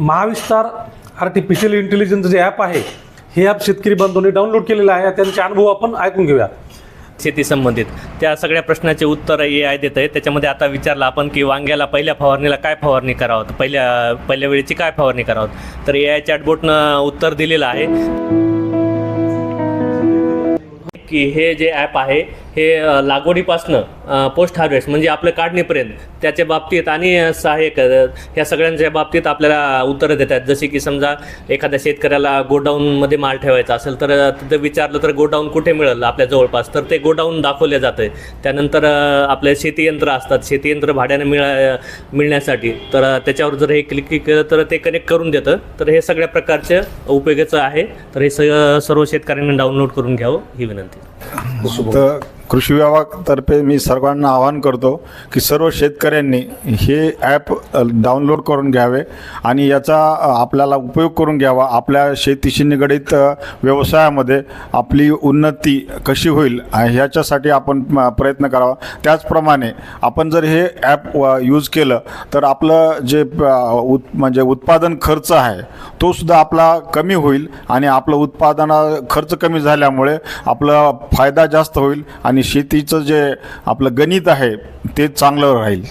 Mahavistar artificial intelligence जे app आहे हे ॲप शेतकरी बांधवांनी डाउनलोड केलेलं आहे. त्यांचे अनुभव आपण ऐकून घेऊया. शेती संबंधित. त्या सगळ्या प्रश्नाचे उत्तर ए आय देत आहे त्याच्यामध्ये आता विचारलं आपण की वांग्याला पहिल्या फवारणीला काय फवारणी करावं? पहिल्या पहिल्या वेळेची काय फवारणी करावं? तर ए आय चॅटबोटनं उत्तर दिलेलं आहे. की हे जे ॲप आहे हे लागवडीपासनं पोस्ट हार्वेस्ट म्हणजे आपलं काढणीपर्यंत त्याच्या बाबतीत आणि सहाय्यक ह्या सगळ्यांच्या बाबतीत आपल्याला उत्तरं देतात. जसे की समजा एखाद्या शेतकऱ्याला गोडाऊनमध्ये माल ठेवायचा असेल तर तिथं विचारलं तर गोडाऊन कुठे मिळेल आपल्या जवळपास? तर ते गोडाऊन दाखवले जातं त्यानंतर आपले शेती यंत्र असतात. शेती यंत्र भाड्याने मिळा मिळण्यासाठी. तर त्याच्यावर जर हे क्लिक केलं तर ते कनेक्ट करून देतं. तर हे सगळ्या प्रकारचे उपयोगाचं आहे. तर हे सगळं सर्व शेतकऱ्यांनी डाउनलोड करून घ्यावं ही विनंती. कृषी विभागातर्फे मी सर्वांना आवाहन करतो की सर्व शेतकऱ्यांनी हे ॲप डाउनलोड करून घ्यावे आणि याचा आपल्याला उपयोग करून घ्यावा. आपल्या शेतीशी निगडीत व्यवसायामध्ये आपली उन्नती कशी होईल ह्याच्यासाठी आपण प्रयत्न करावा. त्याचप्रमाणे आपण जर हे ॲप यूज केलं तर आपलं जे उत् उत म्हणजे उत्पादन खर्च आहे तो सुद्धा आपला कमी होईल आणि आपलं उत्पादना खर्च कमी झाल्यामुळे आपला फायदा जास्त होईल आणि आणि शेतीचं जे आपलं गणित आहे ते चांगलं राहील.